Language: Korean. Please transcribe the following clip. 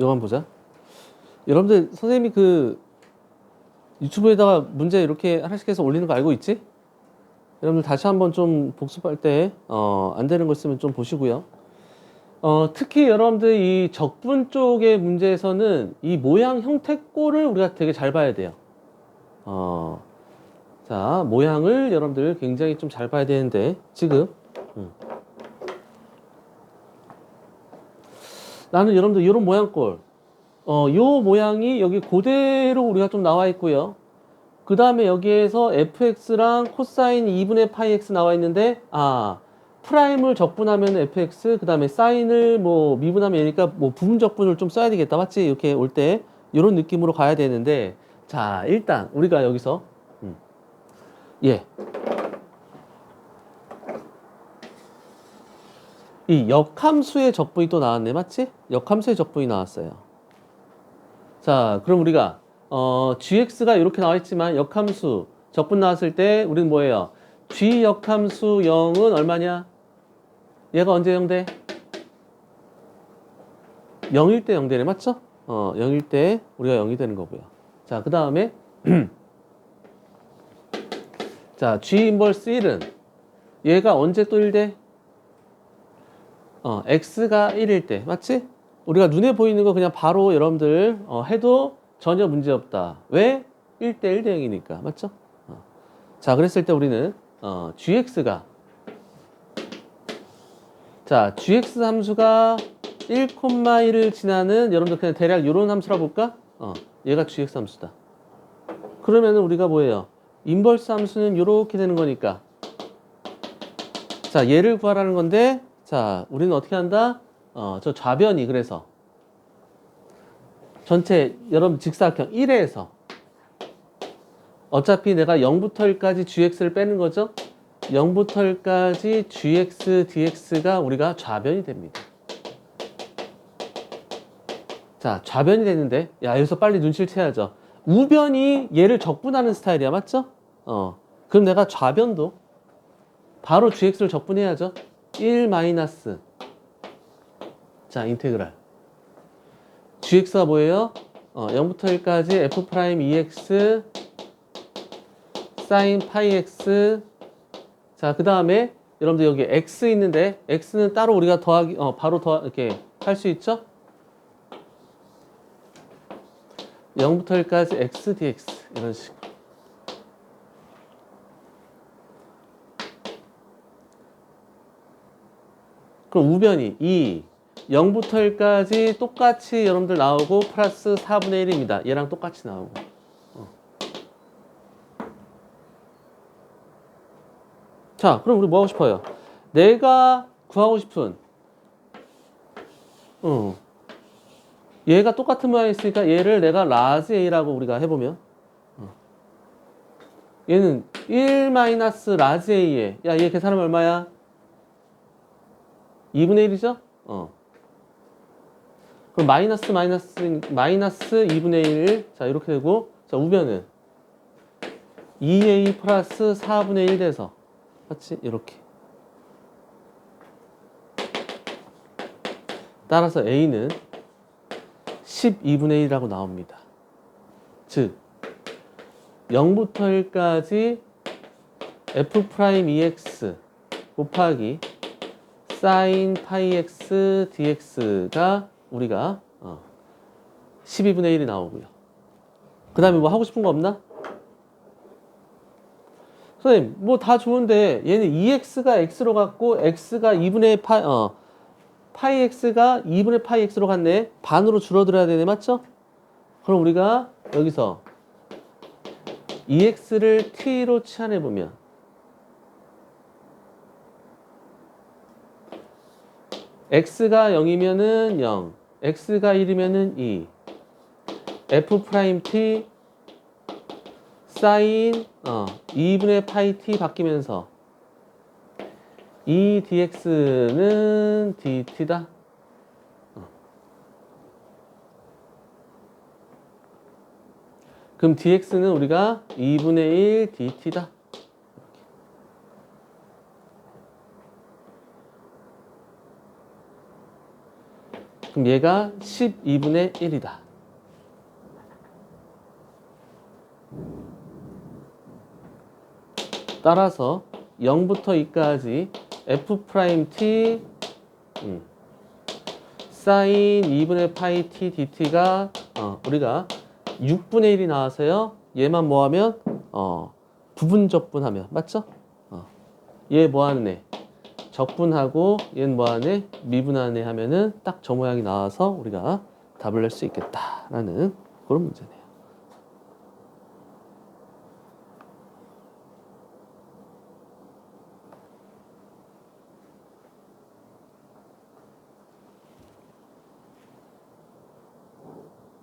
이거 한번 보자. 여러분들 선생님이 그 유튜브에다가 문제 이렇게 하나씩 해서 올리는 거 알고 있지? 여러분들 다시 한번 좀 복습할 때, 어, 안 되는 거 있으면 좀 보시고요. 어, 특히 여러분들 이 적분 쪽의 문제에서는 이 모양 형태꼴을 우리가 되게 잘 봐야 돼요. 어, 자, 모양을 여러분들 굉장히 좀 잘 봐야 되는데, 지금, 음. 나는 여러분들 이런 모양꼴, 어, 요 모양이 여기 그대로 우리가 좀 나와 있고요. 그 다음에 여기에서 fx랑 코사인 2분의 파이 x 나와 있는데, 아, 프라임을 적분하면 fx, 그 다음에 사인을 뭐 미분하면 얘니까 뭐 부분 적분을 좀 써야 되겠다. 맞지? 이렇게 올 때, 이런 느낌으로 가야 되는데, 자, 일단 우리가 여기서, 음, 예. 이 역함수의 적분이 또 나왔네. 맞지? 역함수의 적분이 나왔어요. 자, 그럼 우리가 어, gx가 이렇게 나와 있지만 역함수 적분 나왔을 때 우리는 뭐예요? g 역함수 0은 얼마냐? 얘가 언제 0 돼? 0일 때 0 되네. 맞죠? 어, 0일 때 우리가 0이 되는 거고요. 자, 그 다음에 자, g 인버스 1은 얘가 언제 또 1 돼? 어, x가 1일 때. 맞지? 우리가 눈에 보이는 거 그냥 바로 여러분들 어, 해도 전혀 문제 없다. 왜? 1대 1대 0이니까. 맞죠? 어. 자, 그랬을 때 우리는 어, gx가 자, gx 함수가 1,1을 지나는 여러분들 그냥 대략 이런 함수라 볼까? 어, 얘가 gx 함수다. 그러면 우리가 뭐예요? 인버스 함수는 이렇게 되는 거니까. 자, 얘를 구하라는 건데, 자, 우리는 어떻게 한다? 어, 저 좌변이 그래서 전체 여러분 직사각형 1에서 어차피 내가 0부터 1까지 gx를 빼는 거죠. 0부터 1까지 gx, dx가 우리가 좌변이 됩니다. 자, 좌변이 되는데, 야, 여기서 빨리 눈치를 채야죠. 우변이 얘를 적분하는 스타일이야, 맞죠? 어. 그럼 내가 좌변도 바로 gx를 적분해야죠. 1 마이너스. 자, 인테그랄. gx가 뭐예요? 어, 0부터 1까지 f 프라임 2x 사인 파이 x 자, 그 다음에 여러분들 여기 x 있는데 x는 따로 우리가 더하기 어, 바로 더 이렇게 할 수 있죠? 0부터 1까지 x dx 이런 식으로. 그럼 우변이 2 0부터 1까지 똑같이 여러분들 나오고 플러스 4분의 1입니다. 얘랑 똑같이 나오고. 어. 자, 그럼 우리 뭐 하고 싶어요? 내가 구하고 싶은 어. 얘가 똑같은 모양이 있으니까 얘를 내가 라지 A라고 우리가 해보면 어. 얘는 1 마이너스 라지 A에 야, 얘 계산하면 얼마야? 2분의 1이죠? 어. 그럼 마이너스 마이너스 마이너스 2분의 1. 자, 이렇게 되고 자, 우변은 2a 플러스 4분의 1 돼서 맞지? 이렇게. 따라서 a는 12분의 1이라고 나옵니다. 즉 0부터 1까지 f 프라임 2x 곱하기 사인 파이 x dx가 우리가 어, 12분의 1이 나오고요. 그 다음에 뭐 하고 싶은 거 없나? 선생님, 뭐 다 좋은데 얘는 2x가 x로 갔고 x가 2분의 파, 어, 파이 x가 2분의 파이 x로 갔네. 반으로 줄어들어야 되네. 맞죠? 그럼 우리가 여기서 2x를 t로 치환해 보면 x가 0이면은 0, x가 1이면은 2, f 프라임 t 사인 어, 2분의 파이 t 바뀌면서 2 dx는 dt다. 어. 그럼 dx는 우리가 2분의 1 dt다. 그럼 얘가 12분의 1이다. 따라서 0부터 2까지 f 프라임 t 음, 사인 2분의 파이 t dt가 어, 우리가 6분의 1이 나와서요. 얘만 뭐하면 어, 부분 적분하면 맞죠? 어. 얘 뭐하는 애? 적분하고 얘는? 미분하는 애 하면은 딱 저 모양이 나와서 우리가 답을 낼 수 있겠다라는 그런 문제네요.